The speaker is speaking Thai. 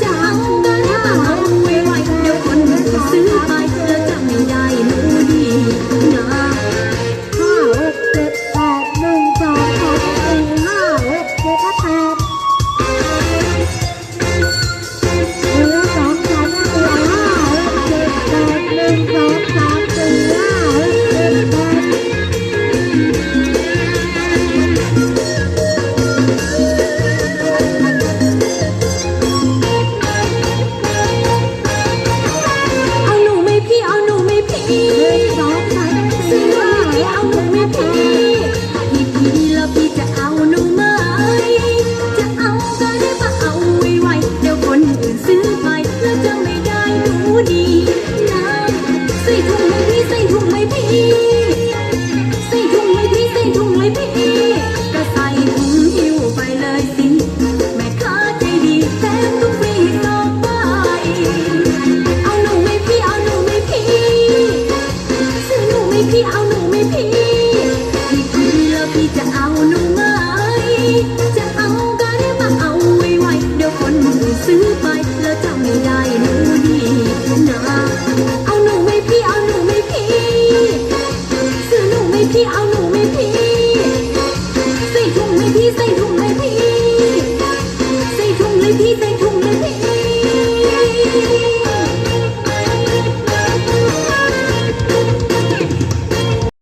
자 down ที่เอาหนูไม่พี่ใส่ถุงไม่พี่ใส่ถุง